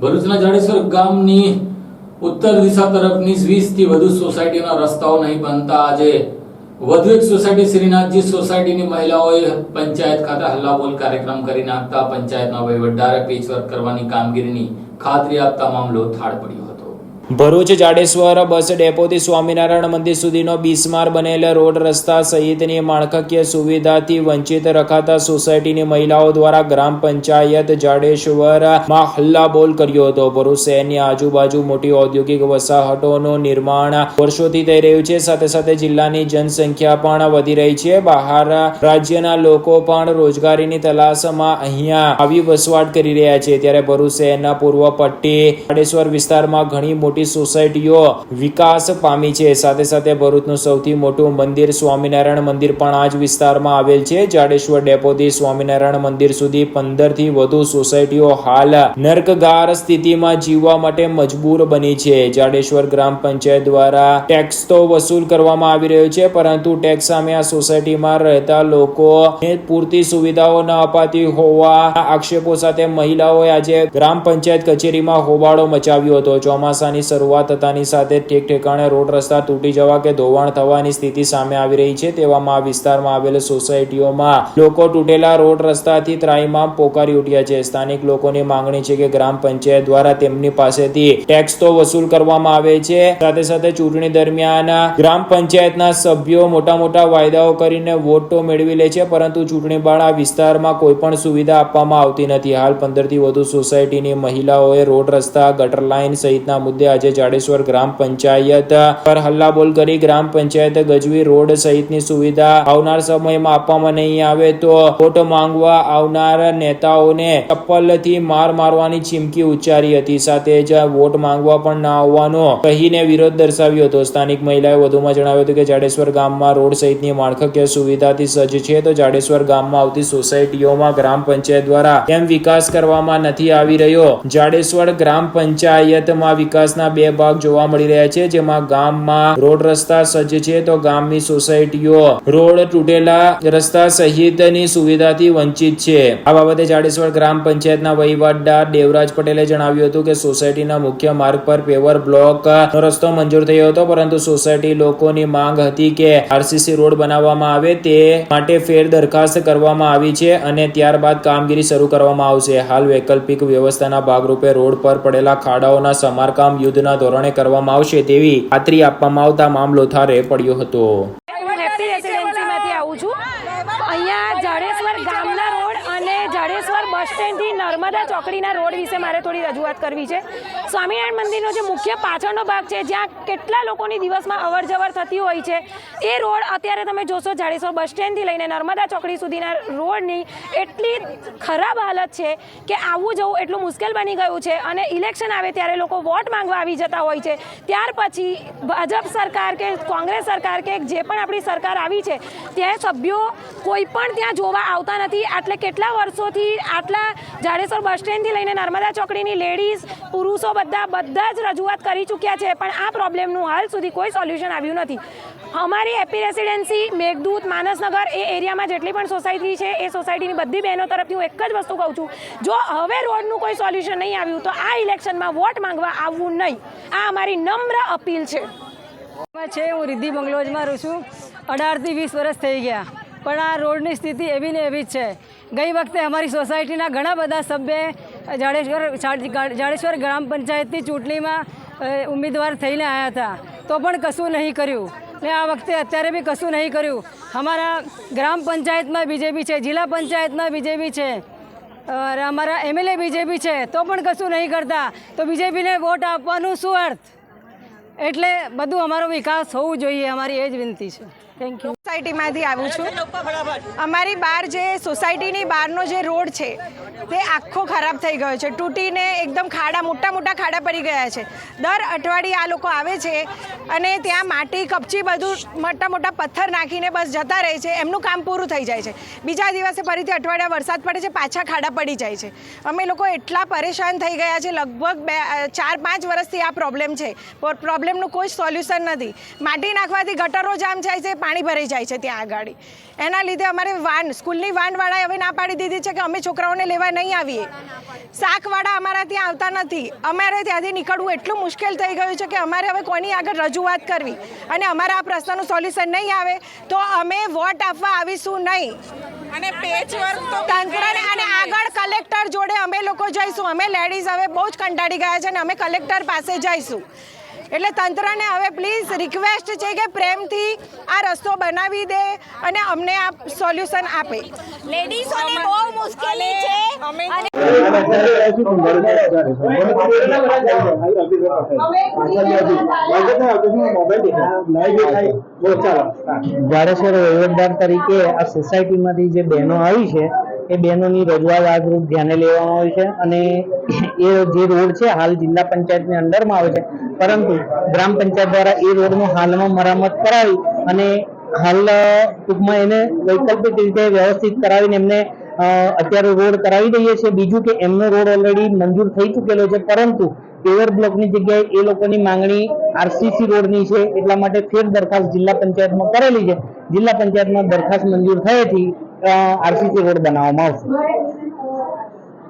ભરૂચના જાડેશ્વર ગામની ઉત્તર દિશા તરફની વીસથી વધુ સોસાયટીના રસ્તાઓ નહીં બનતા આજે વધુ એક સોસાયટી શ્રીનાથજી સોસાયટીની મહિલાઓએ પંચાયત ખાતે હલ્લાબોલ કાર્યક્રમ કરી નાખતા પંચાયતના વહીવટદારે પેચવર્ક કરવાની કામગીરીની ખાતરી આપતા મામલો થાળ પડ્યો. ભરૂચ જાડેશ્વર બસ ડેપોથી સ્વામિનારાયણ મંદિર સુધીનો બિસ્માર બનેલા રોડ રસ્તા સહિતની માળખાકીય સુવિધાથી વંચિત રખાતા સોસાયટીની મહિલાઓ દ્વારા ગ્રામ પંચાયત જાડેશ્વરમાં હલ્લાબોલ કર્યો હતો. ભરૂચ શહેરની આજુબાજુ મોટી ઔદ્યોગિક વસાહતોનું નિર્માણ વર્ષોથી થઈ રહ્યું છે. સાથે સાથે જિલ્લાની જનસંખ્યા પણ વધી રહી છે. બહાર રાજ્યના લોકો પણ રોજગારીની તલાશમાં અહીંયા આવી વસવાટ કરી રહ્યા છે. ત્યારે ભરૂચ શહેરના પૂર્વ પટ્ટી જાડેશ્વર વિસ્તારમાં ઘણી મોટી સોસાયટીઓ વિકાસ પામી છે. સાથે સાથે ભરૂચનું સૌથી મોટું મંદિર સ્વામિનારાયણ મંદિર પણ આ જ વિસ્તારમાં આવેલ છે. જાડેશ્વર ડેપોથી સ્વામિનારાયણ મંદિર સુધી પંદરથી વધુ સોસાયટીઓ હાલ નર્કગાર સ્થિતિમાં જીવવા માટે મજબૂર બની છે. જાડેશ્વર ગ્રામ પંચાયત દ્વારા ટેક્સ તો વસૂલ કરવામાં આવી રહ્યો છે, પરંતુ ટેક્સ સામે આ સોસાયટીમાં રહેતા લોકો પૂરતી સુવિધાઓ ન અપાતી હોવા આક્ષેપો સાથે મહિલાઓએ આજે ગ્રામ પંચાયત કચેરીમાં હોબાળો મચાવ્યો હતો. ચોમાસાની શરૂઆત થતાની સાથે ઠેક રોડ રસ્તા તૂટી જવા કે ધોવાણ થવાની સ્થિતિ સામે આવી રહી છે તેવામાં આ વિસ્તારમાં આવેલ સોસાયટીઓમાં લોકો તૂટેલા રોડ રસ્તાથી ત્રાહીમામ પોકારી ઉઠ્યા છે. સ્થાનિક લોકોની માંગણી છે કે ગ્રામ પંચાયત દ્વારા તેમની પાસેથી ટેક્સ તો વસૂલ કરવામાં આવે છે. સાથે સાથે ચૂંટણી દરમિયાન ગ્રામ પંચાયતના સભ્યો મોટા મોટા વાયદાઓ કરીને વોટ તો મેળવી લે છે, પરંતુ ચૂંટણી બાદ આ વિસ્તારમાં કોઈ પણ સુવિધા આપવામાં આવતી નથી. હાલ પંદરથી વધુ સોસાયટીની મહિલાઓએ રોડ રસ્તા, ગટર લાઇન સહિતના મુદ્દે આજે જાડેશ્વર ગ્રામ પંચાયત પર હલ્લાબોલ કરી ગ્રામ પંચાયત ગજવી રોડ સહિતની સુવિધા આવનાર સમયમાં આપવામાં નહીં આવે તો વોટ માંગવા આવનાર નેતાઓને ચપ્પલથી માર મારવાની ચીમકી ઉચ્ચારી હતી. સાથે જ વોટ માંગવા પણ ના આવવાનો કહીને વિરોધ દર્શાવ્યો હતો. સ્થાનિક મહિલાએ વધુમાં જણાવ્યું હતું કે જાડેશ્વર ગામમાં રોડ સહિતની માળખાકીય સુવિધાથી સજ્જ છે તો જાડેશ્વર ગામમાં આવતી સોસાયટીઓમાં ગ્રામ પંચાયત દ્વારા કેમ વિકાસ કરવામાં નથી આવી રહ્યો? જાડેશ્વર ગ્રામ પંચાયતમાં વિકાસના બે ભાગ જોવા મળી રહ્યા છે, જેમાં ગામમાં રોડ રસ્તા સજ્જ છે, તો ગામની સોસાયટીઓ રોડ તૂટેલા રસ્તા સહિતની સુવિધાથી વંચિત છે. આ બાબતે જાડેશ્વર ગ્રામ પંચાયતના વહીવટદાર દેવરાજ પટેલે જણાવ્યું હતું કે, સોસાયટીના મુખ્ય માર્ગ પર પેવર બ્લોક રસ્તો મંજૂર થયો હતો, પરંતુ સોસાયટી લોકોની માંગ હતી કે આરસીસી રોડ બનાવવામાં આવે તે માટે ફેર દરખાસ્ત કરવામાં આવી છે અને ત્યારબાદ કામગીરી શરૂ કરવામાં આવશે. હાલ વૈકલ્પિક વ્યવસ્થાના ભાગરૂપે રોડ પર પડેલા ખાડાઓના સમારકામ યુદ્ધના ધોરણે કરવામાં આવશે તેવી ખાતરી આપવામાં આવતા મામલો થારે પડ્યો હતો. અહીંયા જાડેશ્વર ગામના રોડ બસ સ્ટેન્ડથી નર્મદા ચોકડીના રોડ વિશે મારે થોડી રજૂઆત કરવી છે. સ્વામિનારાયણ મંદિરનો જે મુખ્ય પાછળનો ભાગ છે, જ્યાં કેટલા લોકોની દિવસમાં અવર જવર થતી હોય છે, એ રોડ અત્યારે તમે જોશો, જાડેશ્વર બસ સ્ટેન્ડથી લઈને નર્મદા ચોકડી સુધીના રોડની એટલી ખરાબ હાલત છે કે આવવું જવું એટલું મુશ્કેલ બની ગયું છે અને ઇલેક્શન આવે ત્યારે લોકો વોટ માંગવા આવી જતા હોય છે. ત્યાર પછી ભાજપ સરકાર કે કોંગ્રેસ સરકાર કે જે પણ આપણી સરકાર આવી છે, ત્યાં સભ્યો કોઈ પણ ત્યાં જોવા આવતા નથી. આટલે કેટલા વર્ષોથી આટલા જાડેશ્વર બસ સ્ટેન્ડથી લઈને નર્મદા ચોકડીની લેડીઝ, પુરુષો બધા બધા જ રજૂઆત કરી ચૂક્યા છે, પણ આ પ્રોબ્લેમનું હાલ સુધી કોઈ સોલ્યુશન આવ્યું નથી. અમારી હેપી રેસિડેન્સી, મેઘદૂત, માનસનગર એ એરિયામાં જેટલી પણ સોસાયટી છે, એ સોસાયટીની બધી બહેનો તરફથી હું એક જ વસ્તુ કહું છું. જો હવે રોડનું કોઈ સોલ્યુશન નહીં આવ્યું, તો આ ઇલેક્શનમાં વોટ માંગવા આવવું નહીં. આ અમારી નમ્ર અપીલ છે. છે, હું રિદ્ધિ બંગલોજમાં રહું છું. અઢારથી વીસ વર્ષ થઈ ગયા, પણ આ રોડની સ્થિતિ એવી ને એવી જ છે. ગઈ વખતે અમારી સોસાયટીના ઘણા બધા સભ્ય જાડેશ્વર જાડેશ્વર ગ્રામ પંચાયતની ચૂંટણીમાં ઉમેદવાર થઈને આવ્યા હતા. તો પણ કશું નહીં કર્યું. ને આ વખતે અત્યારે બી કશું નહીં કર્યું. અમારા ગ્રામ પંચાયતમાં બીજેપી છે, જિલ્લા પંચાયતમાં બીજેપી છે અમારા એમએલએ બીજેપી છે, તો પણ કશું નહીં કરતા. તો બીજેપીને વોટ આપવાનું શું અર્થ? એટલે બધું અમારો વિકાસ હોવું જોઈએ, અમારી એ જ વિનંતી છે. થેન્ક યુ સોસાયટીમાંથી આવું છું. અમારી બહાર જે સોસાયટીની બહારનો જે રોડ છે તે આખો ખરાબ થઈ ગયો છે. તૂટીને એકદમ ખાડા મોટા મોટા ખાડા પડી ગયા છે. દર અઠવાડિયે આ લોકો આવે છે અને ત્યાં માટી કપચી બધું મોટા મોટા પથ્થર નાખીને બસ જતા રહે છે. એમનું કામ પૂરું થઈ જાય છે. બીજા દિવસે ફરીથી અઠવાડિયા વરસાદ પડે છે પાછા ખાડા પડી જાય છે. અમે લોકો એટલા પરેશાન થઈ ગયા છે લગભગ બે ચાર પાંચ વર્ષથી આ પ્રોબ્લેમ છે. પ્રોબ્લેમનું કોઈ સોલ્યુશન નથી. માટી નાખવાથી ગટરો જામ જાય છે પાણી ભરાઈ જાય જાય છે ત્યાં આગળ. એના લીધે અમારે વાન સ્કૂલની વાનવાળાએ હવે ના પાડી દીધી છે કે અમે છોકરાઓને લેવા નહીં આવીએ. શાકવાળા અમારા ત્યાં આવતા નથી. અમારે ત્યાંથી નીકળવું એટલું મુશ્કેલ થઈ ગયું છે કે અમારે હવે કોની આગળ રજૂઆત કરવી? અને અમારા આ પ્રશ્નનું સોલ્યુશન નહીં આવે તો અમે વોટ આપવા આવીશું નહીં. અને પેચ વર્ક તો તંત્રને અને આગળ કલેક્ટર જોડે અમે લોકો જઈશું. અમે લેડીઝ હવે બહુ જ કંટાળી ગયા છે અને અમે કલેક્ટર પાસે જઈશું. એટલે તંત્રને હવે પ્લીઝ રિક્વેસ્ટ છે કે પ્રેમથી આ રસ્તો બનાવી દે અને અમને આ સોલ્યુશન આપે. લેડીઝોને બહુ મુશ્કેલી છે. અમે વહીવટદાર તરીકે આ સોસાયટીમાંથી જે બહેનો આવી છે એ બહેનોની રજૂઆત આજરૂપ ધ્યાને લેવામાં આવે છે અને એ જે રોડ છે હાલ જિલ્લા પંચાયતની અંડરમાં આવે છે. પરંતુ ગ્રામ પંચાયત દ્વારા એ રોડનું હાલમાં મરામત કરાવી અને હાલ ટૂંકમાં એને વૈકલ્પિક રીતે વ્યવસ્થિત કરાવીને એમને અત્યારે રોડ કરાવી દઈએ છીએ. બીજું કે એમનો રોડ ઓલરેડી મંજૂર થઈ ચૂકેલો છે. પરંતુ પેવર બ્લોકની જગ્યાએ એ લોકોની માંગણી આરસીસી રોડની છે. એટલા માટે ફેર દરખાસ્ત જિલ્લા પંચાયતમાં કરેલી છે. જિલ્લા પંચાયતમાં દરખાસ્ત મંજૂર થયેથી આરસીસી રોડ બનાવવામાં આવશે.